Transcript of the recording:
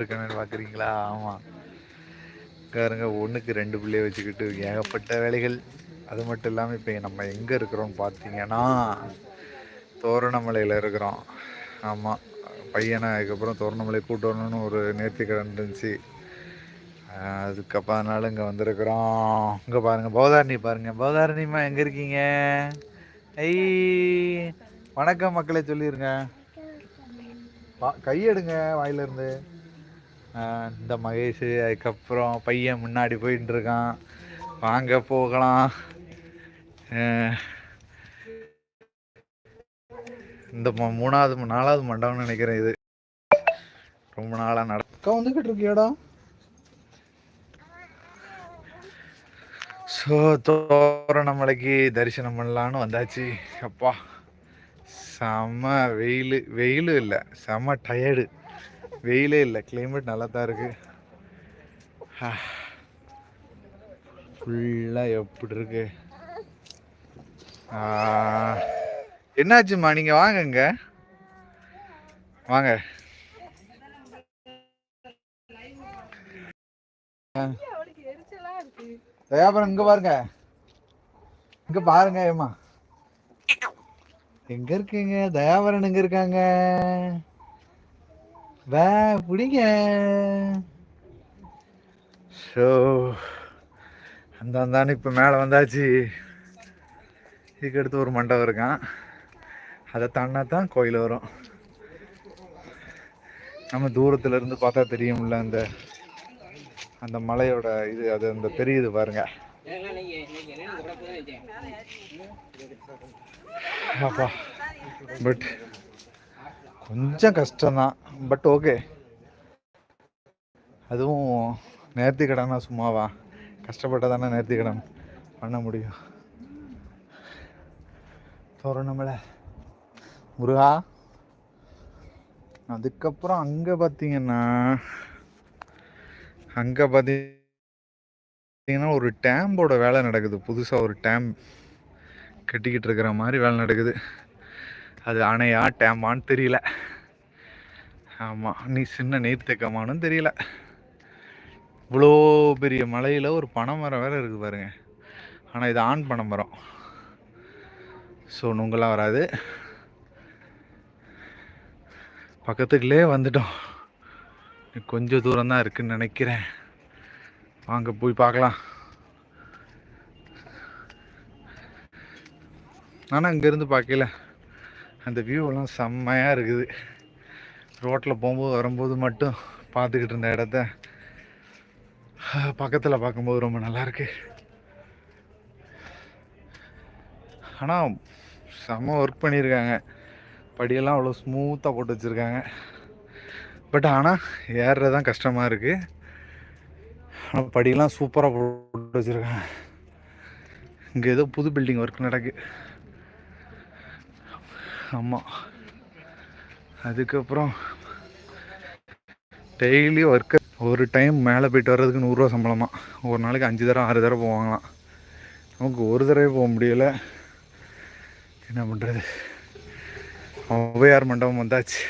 இருக்கணும்னு பார்க்குறீங்களா ஆமாம் பாருங்க ஒன்றுக்கு ரெண்டு பிள்ளைய வச்சுக்கிட்டு ஏகப்பட்ட வேலைகள். அது மட்டும் இல்லாமல் இப்போ நம்ம எங்கே இருக்கிறோம் பார்த்தீங்கன்னா தோரணமலையில் இருக்கிறோம். ஆமாம் பையனை அதுக்கப்புறம் தோரணமலை கூட்டு வரணும்னு ஒரு நேர்த்திக்கடன் இருந்துச்சு. அதுக்கப்புறம் அதனால இங்கே வந்திருக்கிறோம். இங்கே பாருங்கள் பௌதாரணி பாருங்கள் பௌதாரணிம்மா எங்கே இருக்கீங்க? ஐ வணக்கம் மக்களே சொல்லிடுங்க வா கையெடுங்க வாயிலிருந்து. இந்த மகேஷ் அதுக்கப்புறம் பையன் முன்னாடி போயிட்டு இருக்கான் வாங்க போகலாம். இந்த மூணாவது நாலாவது மண்டபம்னு நினைக்கிறேன் இது. ரொம்ப நாளாக நடக்க வந்துக்கிட்டு இருக்கியாடா? ஸோ தோரணமலைக்கு தரிசனம் பண்ணலான்னு வந்தாச்சு. அப்பா செம்ம வெயில் வெயில் இல்லை செம்ம டயர்டு வெயிலே இல்லை கிளைமேட் நல்லா தான் இருக்கு. ஃபுல்லாக எப்படி இருக்கு? என்னாச்சும்மா? நீங்கள் வாங்கங்க வாங்க. தயாபரம் இங்க பாருங்க. இங்க பாருங்க ஏமா எங்க இருக்கீங்க? தயாபரன் எங்க இருக்காங்க? வே பிடிங்க. ஸோ அந்த வந்தானு இப்போ மேலே வந்தாச்சு. இதுக்கு அடுத்து ஒரு மண்டபம் இருக்கான். அதை தாண்டினா தான் கோயில் வரும். நம்ம தூரத்துல இருந்து பார்த்தா தெரியும்ல அந்த அந்த மலையோட இது அது அந்த தெரியுது பாருங்க. அப்பா. பட் கொஞ்சம் கஷ்டம்தான். பட் ஓகே அதுவும் நேர்த்தி கடனா சும்மாவா? கஷ்டப்பட்டு தானே நேர்த்தி கடன் பண்ண முடியும். தோரணமலை. முருகா அதுக்கப்புறம் அங்கே பார்த்தீங்கன்னா அங்கே பார்த்தீங்கன்னா ஒரு டேம்போட வேலை நடக்குது. புதுசாக ஒரு டேம் கட்டிக்கிட்டு இருக்கிற மாதிரி வேலை நடக்குது. அது அணையா டேமான்னு தெரியல. ஆமாம் நீ சின்ன நீர்த்தக்கமானும் தெரியல. இவ்வளோ பெரிய மலையில் ஒரு பனைமரம் வேறு இருக்குது பாருங்க. ஆனால் இது ஆண் பனைமரம். ஸோ நுங்கெல்லாம் வராது. பக்கத்துக்குள்ளே வந்துட்டோம். கொஞ்சம் தூரம் தான் இருக்குன்னு நினைக்கிறேன். வாங்க போய் பார்க்கலாம். ஆனால் இங்கேருந்து பார்க்கல. அந்த வியூவெல்லாம் செம்மையாக இருக்குது. ரோட்டில் போகும்போது வரும்போது மட்டும் பார்த்துக்கிட்டு இருந்த இடத்த பக்கத்தில் பார்க்கும்போது ரொம்ப நல்லாயிருக்கு ஆனால் செம்ம ஒர்க் பண்ணியிருக்காங்க. படியெல்லாம் அவ்வளோ ஸ்மூத்தாக போட்டு வச்சுருக்காங்க. பட் ஆனால் ஏறுறது தான் கஷ்டமாக இருக்குது ஆனால் படியெல்லாம் சூப்பராக போட்டு வச்சுருக்காங்க. இங்கே ஏதோ புது பில்டிங் ஒர்க் நடக்கு. ஆமாம் அதுக்கப்புறம் டெய்லி ஒர்க்கு ஒரு டைம் மேலே போயிட்டு வர்றதுக்கு நூறுரூவா சம்பளமா. ஒரு நாளைக்கு அஞ்சு தடவை ஆறு தடவை போவாங்களாம். நமக்கு ஒரு தடவை போக முடியல. என்ன பண்ணுறது ஔவையார் மண்டபம் வந்தாச்சு.